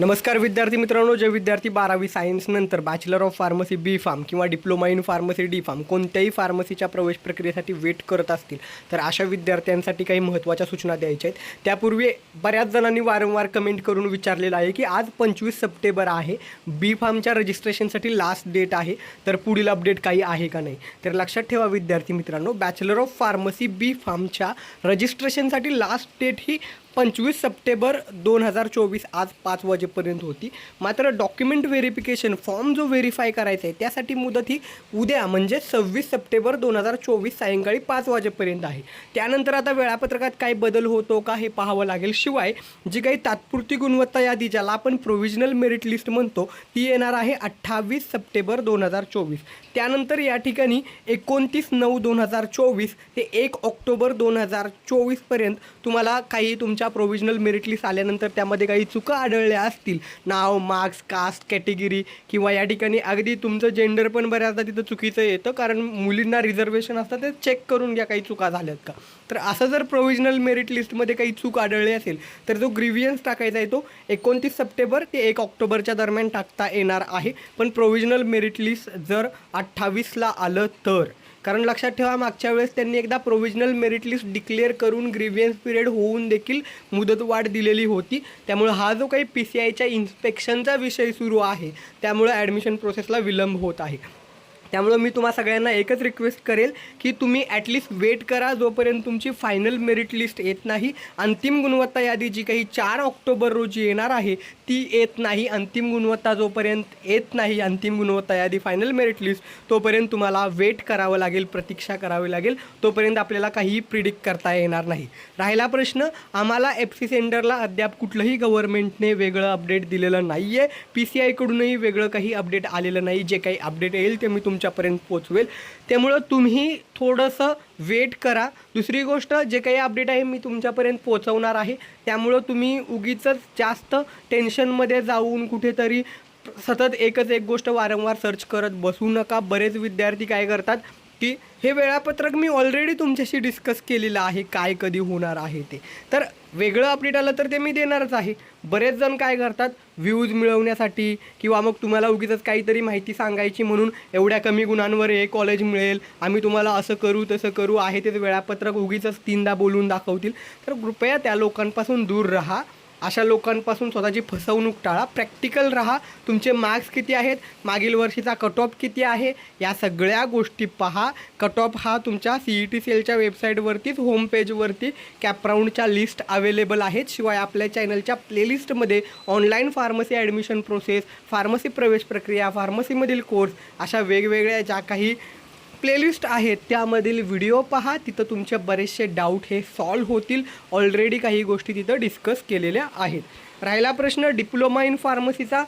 नमस्कार विद्यार्थी मित्रांनो जे विद्यार्थी बारावी सायन्स नंतर bachelor of pharmacy B pharm किंवा diploma in pharmacy D pharm कोणत्याही फार्मसीच्या प्रवेश प्रक्रियेसाठी वेट करत असतील तर अशा विद्यार्थ्यांसाठी काही महत्त्वाच्या सूचना द्यायच्या आहेत. त्यापूर्वी बऱ्याच जणांनी वारंवार कमेंट करून विचारलेलं आहे की आज पंचवीस सप्टेंबर आहे बी फार्मच्या रजिस्ट्रेशनसाठी लास्ट डेट आहे तर पुढील अपडेट काही आहे का नाही? तर लक्षात ठेवा विद्यार्थी मित्रांनो बॅचलर ऑफ फार्मसी बी फार्मच्या रजिस्ट्रेशनसाठी लास्ट डेट ही पंचवीस सप्टेंबर दोन हजार चोवीस आज पाच वाजेपर्यंत होती. मात्र डॉक्युमेंट व्हेरिफिकेशन फॉर्म जो व्हेरीफाय करायचा आहे त्यासाठी मुदत ही उद्या म्हणजे सव्वीस सप्टेंबर दोन हजार चोवीस सायंकाळी पाच वाजेपर्यंत आहे. त्यानंतर आता वेळापत्रकात काय बदल होतो का हे पाहावं लागेल. शिवाय जी काही तात्पुरती गुणवत्ता यादी ज्याला आपण प्रोव्हिजनल मेरिट लिस्ट म्हणतो ती येणार आहे अठ्ठावीस सप्टेंबर दोन हजार चोवीस. त्यानंतर या ठिकाणी एकोणतीस नऊ दोन हजार चोवीस ते एक ऑक्टोबर दोन हजार चोवीसपर्यंत तुम्हाला काही तुमच्या प्रोव्हिजनल मेरिट लिस्ट आल्यानंतर त्यामध्ये काही चुका आढळल्या असतील? नाव मार्क्स कास्ट कॅटेगरी किंवा या ठिकाणी अगदी तुमचं जेंडर पण बऱ्याचदा तिथं चुकीचं येतं. कारण मुलींना रिझर्वेशन असतं ते चेक करून घ्या काही चुका झाल्यात का? तर असं जर प्रोव्हिजनल मेरिट लिस्टमध्ये काही चूक आढळली असेल तर जो ग्रिव्हियन्स टाकायचा आहे तो एकोणतीस सप्टेंबर ते एक ऑक्टोबरच्या दरम्यान टाकता येणार आहे. पण प्रोव्हिजनल मेरिट लिस्ट जर अठ्ठावीसला आलं तर? कारण लक्षात ठेवा मागच्या वेळेस त्यांनी एकदा प्रोव्हिजनल मेरिट लिस्ट डिक्लेअर करून ग्रीवियन्स पिरियड होऊन देखील मुदतवाढ दिलेली होती. त्यामुळे हा जो काही पी सी आयच्या इन्स्पेक्शनचा विषय सुरू आहे त्यामुळे ॲडमिशन प्रोसेसला विलंब होत आहे. त्यामुळं मी तुम्हा सगळ्यांना एकच रिक्वेस्ट करेल की तुम्ही ॲटलिस्ट वेट करा जोपर्यंत तुमची फायनल मेरिट लिस्ट येत नाही. अंतिम गुणवत्ता यादी जी काही चार ऑक्टोबर रोजी येणार आहे ती येत नाही. अंतिम गुणवत्ता जोपर्यंत येत नाही अंतिम गुणवत्ता यादी फायनल मेरिट लिस्ट तोपर्यंत तुम्हाला वेट करावं लागेल प्रतीक्षा करावी लागेल. तोपर्यंत आपल्याला काहीही प्रिडिक्ट करता येणार नाही. राहिला प्रश्न आम्हाला एफ सी सेंटरला अद्याप कुठलंही गव्हर्नमेंटने वेगळं अपडेट दिलेलं नाही आहे पी सी आयकडूनही वेगळं काही अपडेट आलेलं नाही. जे काही अपडेट येईल ते मी तुमच्या तुमच्यापर्यंत पोचवेल. त्यामुळं तुम्ही थोडंसं वेट करा. दुसरी गोष्ट जे काही अपडेट आहे मी तुमच्यापर्यंत पोचवणार आहे. त्यामुळं तुम्ही उगीच जास्त टेन्शनमध्ये जाऊन कुठेतरी सतत एकच एक गोष्ट वारंवार सर्च करत बसू नका. बरेच विद्यार्थी काय करतात की हे वेळापत्रक मी ऑलरेडी तुमच्याशी डिस्कस केलेलं आहे काय कधी होणार आहे ते. तर वेगळं अपडेट आलं तर ते मी देणारच आहे. बरेच जण काय करतात व्ह्यूज मिळवण्यासाठी किंवा मग तुम्हाला उगीच काहीतरी माहिती सांगायची म्हणून एवढ्या कमी गुणांवर हे कॉलेज मिळेल. आम्ही तुम्हाला असं करू तसं करू आहे तेच वेळापत्रक उगीच तीनदा बोलून दाखवतील. तर कृपया त्या लोकांपासून दूर राहा. अशा लोकांपासून स्वतःची फसवणूक टाळा प्रॅक्टिकल राहा. तुमचे मार्क्स किती आहेत? मागील वर्षीचा कट ऑफ किती आहे? या सगळ्या गोष्टी पहा. कट ऑफ हा तुमच्या सी ई टी सेलच्या वेबसाईटवरतीच होम पेजवरती कॅपराऊंडच्या लिस्ट अवेलेबल आहेत. शिवाय आपल्या चॅनलच्या प्लेलिस्टमध्ये online pharmacy admission process pharmacy प्रवेश प्रक्रिया फार्मसीमधील कोर्स अशा वेगवेगळ्या ज्या काही प्लेलिस्ट आहेत त्यामधील व्हिडिओ पहा. तिथं तुमचे बरेचसे डाऊट हे सॉल्व होतील. ऑलरेडी काही गोष्टी तिथं डिस्कस केलेल्या आहेत. राहिला प्रश्न डिप्लोमा इन फार्मसीचा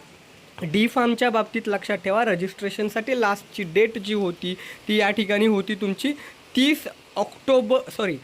डी फार्मच्या बाबतीत लक्षात ठेवा. रजिस्ट्रेशनसाठी लास्टची डेट जी होती ती या ठिकाणी होती तुमची तीस ऑक्टोबर सॉरी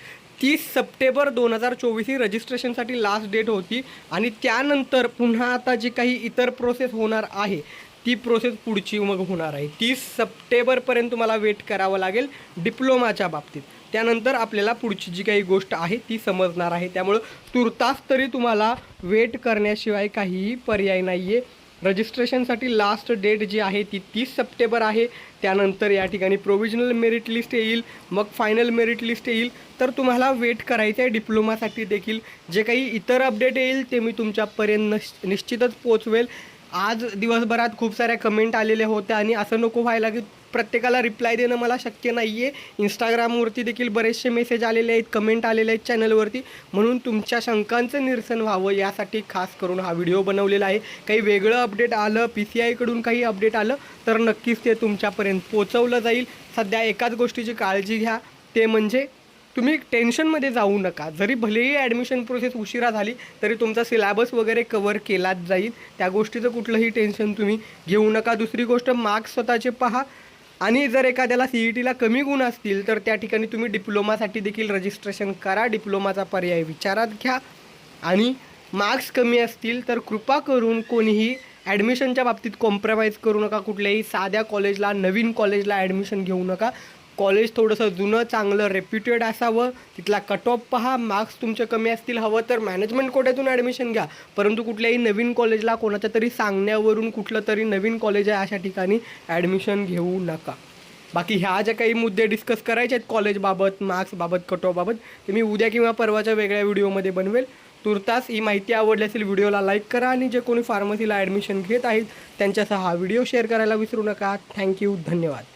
तीस सप्टेंबर दोन हजार चोवीस ही रजिस्ट्रेशनसाठी लास्ट डेट होती. आणि त्यानंतर पुन्हा आता जी काही इतर प्रोसेस होणार आहे ती प्रोसेस पुढची मग होणार आहे. तीस सप्टेंबरपर्यंत तुम्हाला वेट करावं लागेल डिप्लोमाच्या बाबतीत. त्यानंतर आपल्याला पुढची जी काही गोष्ट आहे ती समजणार आहे. त्यामुळं तुर्तास तरी तुम्हाला वेट करण्याशिवाय काहीही पर्याय नाही आहे रजिस्ट्रेशनसाठी लास्ट डेट जी आहे ती तीस सप्टेंबर आहे. त्यानंतर या ठिकाणी प्रोविजनल मेरिट लिस्ट येईल. मग फायनल मेरिट लिस्ट येईल. तर तुम्हाला वेट करायचं आहे डिप्लोमासाठी देखील. जे काही इतर अपडेट येईल ते मी तुमच्यापर्यंत नश निश्चितच पोचवेल. आज दिवसभरात खूप साऱ्या कमेंट आलेल्या होत्या आणि असं नको व्हायला की प्रत्येकाला रिप्लाय देणं मला शक्य नाही आहे इंस्टाग्रामवरती देखील बरेचसे मेसेज आलेले आहेत कमेंट आलेले आहेत चॅनलवरती म्हणून तुमच्या शंकांचं निरसन व्हावं यासाठी खास करून हा व्हिडिओ बनवलेला आहे. काही वेगळं अपडेट आलं पी सी आयकडून काही अपडेट आलं तर नक्कीच ते तुमच्यापर्यंत पोचवलं जाईल. सध्या एकाच गोष्टीची काळजी घ्या ते म्हणजे तुम्ही टेन्शनमध्ये जाऊ नका. जरी भलेही ॲडमिशन प्रोसेस उशिरा झाली तरी तुमचा सिलॅबस वगैरे कवर केलाच जाईल. त्या गोष्टीचं कुठलंही टेन्शन तुम्ही घेऊ नका. दुसरी गोष्ट मार्क्स स्वतःचे पहा. आणि जर एखाद्याला सी ई टीला कमी गुण असतील तर त्या ठिकाणी तुम्ही डिप्लोमासाठी देखील रजिस्ट्रेशन करा. डिप्लोमाचा पर्याय विचारात घ्या. आणि मार्क्स कमी असतील तर कृपा करून कोणीही ॲडमिशनच्या बाबतीत कॉम्प्रोमाइज करू नका. कुठल्याही साध्या कॉलेजला नवीन कॉलेजला ॲडमिशन घेऊ नका. कॉलेज थोडंसं जुनं चांगलं रेप्युटेड असावं. तिथला कट ऑफ पहा. मार्क्स तुमचे कमी असतील हवं तर मॅनेजमेंट कोट्यातून ॲडमिशन घ्या. परंतु कुठल्याही नवीन कॉलेजला कोणाच्या तरी सांगण्यावरून कुठलं तरी नवीन कॉलेज आहे अशा ठिकाणी ॲडमिशन घेऊ नका. बाकी ह्या ज्या काही मुद्दे डिस्कस करायचे आहेत कॉलेजबाबत मार्क्सबाबत कट ऑफबाबत ते मी उद्या किंवा परवाच्या वेगळ्या व्हिडिओमध्ये बनवेल. तुर्तास ही माहिती आवडली असेल व्हिडिओला लाईक करा आणि जे कोणी फार्मसीला ॲडमिशन घेत आहेत त्यांच्यासह हा व्हिडिओ शेअर करायला विसरू नका. थँक्यू धन्यवाद.